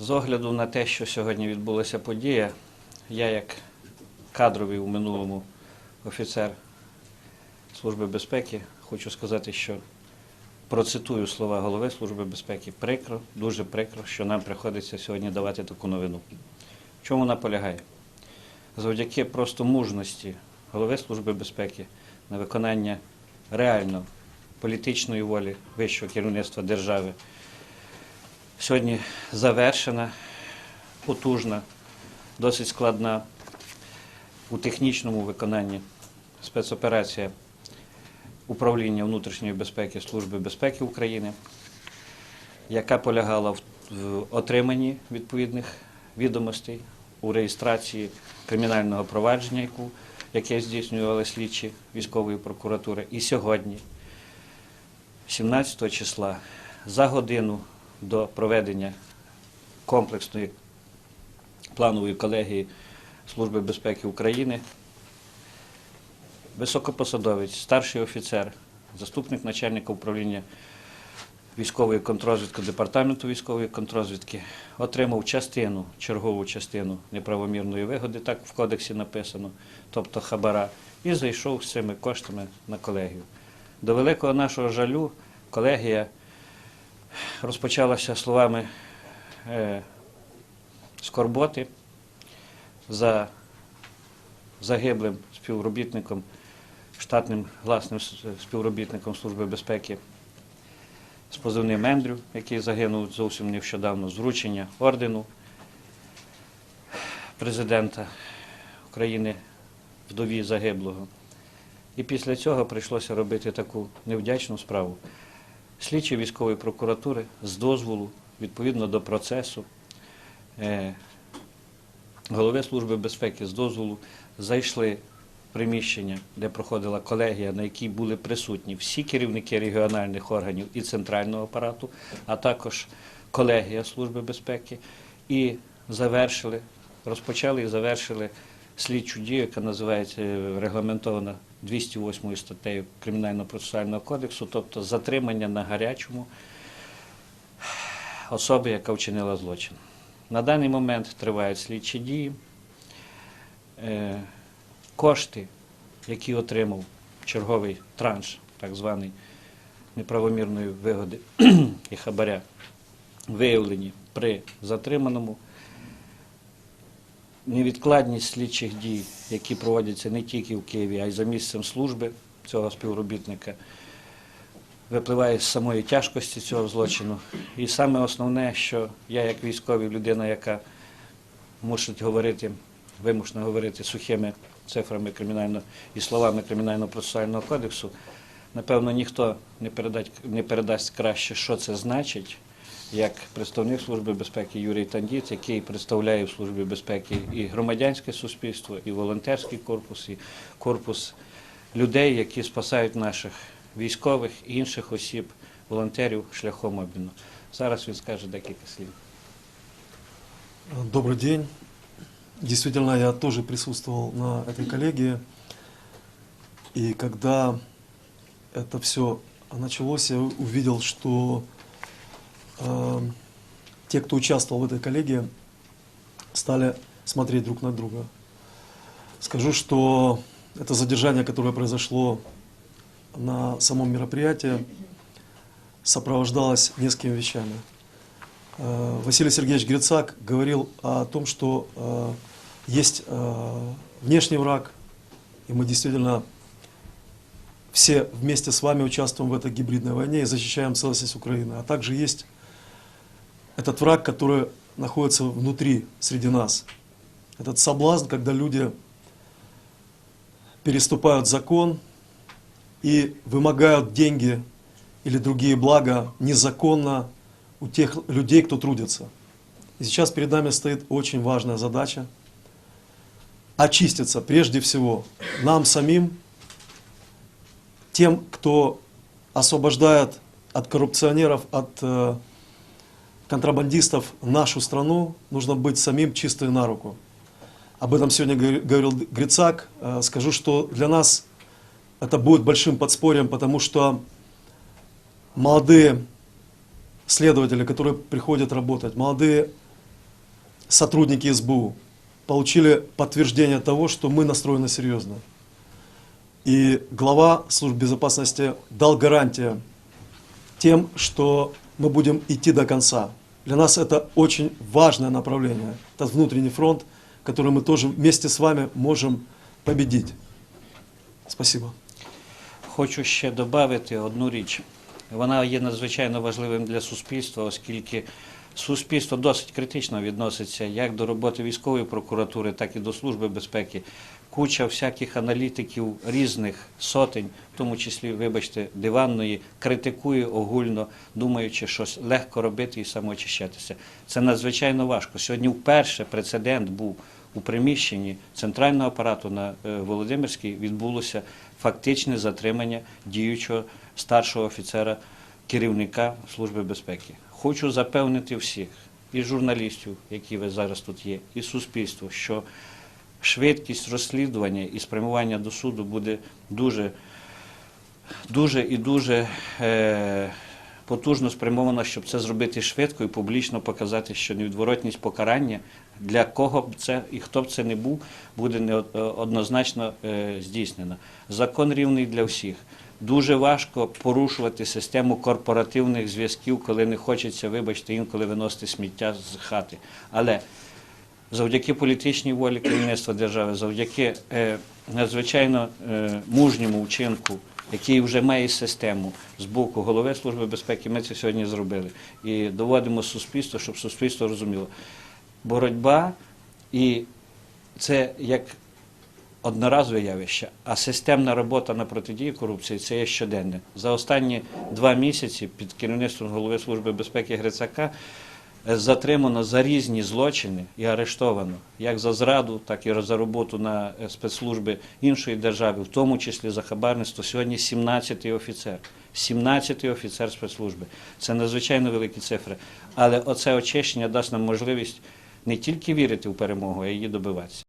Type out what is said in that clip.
З огляду на те, що сьогодні відбулася подія, я як кадровий у минулому офіцер Служби безпеки хочу сказати, що процитую слова голови Служби безпеки. Прикро, дуже прикро, що нам приходиться сьогодні давати таку новину. В чому вона полягає? Завдяки просто мужності голови Служби безпеки на виконання реально політичної волі вищого керівництва держави сьогодні завершена, потужна, досить складна у технічному виконанні спецоперація управління внутрішньої безпеки Служби безпеки України, яка полягала в, отриманні відповідних відомостей у реєстрації кримінального провадження, яку, яке здійснювали слідчі військової прокуратури. І сьогодні, 17 числа, за годину до проведення комплексної планової колегії Служби безпеки України високопосадовець, старший офіцер, заступник начальника управління військової контрозвідки департаменту військової контрозвідки отримав частину, чергову частину неправомірної вигоди, так в кодексі написано, тобто хабара, і зайшов з цими коштами на колегію. До великого нашого жалю колегія розпочалася словами е, скорботи за загиблим співробітником, штатним власним співробітником Служби безпеки з позивним Ендрю, який загинув зовсім нещодавно, з вручення ордену президента України вдові загиблого. І після цього прийшлося робити таку невдячну справу. Слідчі військової прокуратури з дозволу, відповідно до процесу, е, голови Служби безпеки з дозволу зайшли в приміщення, де проходила колегія, на якій були присутні всі керівники регіональних органів і центрального апарату, а також колегія Служби безпеки, і завершили, розпочали і завершили слідчу дію, яка називається е, регламентована 208 статтею Кримінально-процесуального кодексу, тобто затримання на гарячому особи, яка вчинила злочин. На даний момент тривають слідчі дії. Е, Кошти, які отримав черговий транш, так званий неправомірної вигоди і хабаря, виявлені при затриманому. Невідкладність слідчих дій, які проводяться не тільки в Києві, а й за місцем служби цього співробітника, випливає з самої тяжкості цього злочину. І саме основне, що я, як військовий людина, яка мусить говорити, вимушена говорити сухими цифрами кримінального і словами кримінально-процесуального кодексу, напевно, ніхто не передасть краще, що це значить, як представник Служби безпеки Юрій Тандіт, який представляє в Службі безпеки і громадянське суспільство, і волонтерський корпус, і корпус людей, які спасають наших військових і інших осіб, волонтерів шляхом обміну. Зараз він скаже декілька слів. Добрый день. Действительно, я тоже присутствовал на этой коллегии. И когда это все началось, я увидел, что э, те, кто участвовал в этой коллегии, стали смотреть друг на друга. Скажу, что это задержание, которое произошло на самом мероприятии, сопровождалось несколькими вещами. Э, Василий Сергеевич Грицак говорил о том, что э, есть э, внешний враг, и мы действительно все вместе с вами участвуем в этой гибридной войне и защищаем целостность Украины. А также есть этот враг, который находится внутри, среди нас. Этот соблазн, когда люди переступают закон и вымогают деньги или другие блага незаконно у тех людей, кто трудится. И сейчас перед нами стоит очень важная задача очиститься прежде всего нам самим, тем, кто освобождает от коррупционеров, от контрабандистов нашу страну, нужно быть самим чистой на руку. Об этом сегодня говори- говорил Грицак. Э, Скажу, что для нас это будет большим подспорьем, потому что молодые следователи, которые приходят работать, молодые сотрудники СБУ получили подтверждение того, что мы настроены серьезно. И глава службы безопасности дал гарантию тем, что мы будем идти до конца. Для нас это очень важное направление. Это внутренний фронт, который мы тоже вместе с вами можем победить. Спасибо. Хочу ще додати одну річ. Вона є надзвичайно важливим для суспільства, оскільки суспільство досить критично відноситься як до роботи військової прокуратури, так і до Служби безпеки. Куча всяких аналітиків різних сотень, в тому числі, вибачте, диванної, критикує огульно, думаючи, що легко робити і самоочищатися. Це надзвичайно важко. Сьогодні вперше прецедент був у приміщенні центрального апарату на е, Володимирській відбулося фактичне затримання діючого старшого офіцера керівника Служби безпеки. Хочу запевнити всіх, і журналістів, які ви зараз тут є, і суспільство, що швидкість розслідування і спрямування до суду буде дуже, дуже і дуже е, потужно спрямована, щоб це зробити швидко і публічно показати, що невідворотність покарання для кого б це і хто б це не був, буде неоднозначно е, здійснена. Закон рівний для всіх. Дуже важко порушувати систему корпоративних зв'язків, коли не хочеться, вибачте, інколи виносити сміття з хати. Але завдяки політичній волі керівництва держави, завдяки е, надзвичайно е, мужньому вчинку, який вже має систему з боку голови Служби безпеки, ми це сьогодні зробили. І доводимо суспільство, щоб суспільство розуміло. Боротьба і це як одноразове явище, а системна робота на протидії корупції це є щоденне. За останні два місяці під керівництвом голови Служби безпеки Грицака е, затримано за різні злочини і арештовано як за зраду, так і за роботу на е, спецслужби іншої держави, в тому числі за хабарництво. Сьогодні 17-й офіцер. 17-й офіцер спецслужби. Це надзвичайно великі цифри. Але оце очищення дасть нам можливість не тільки вірити в перемогу, а її добиватися.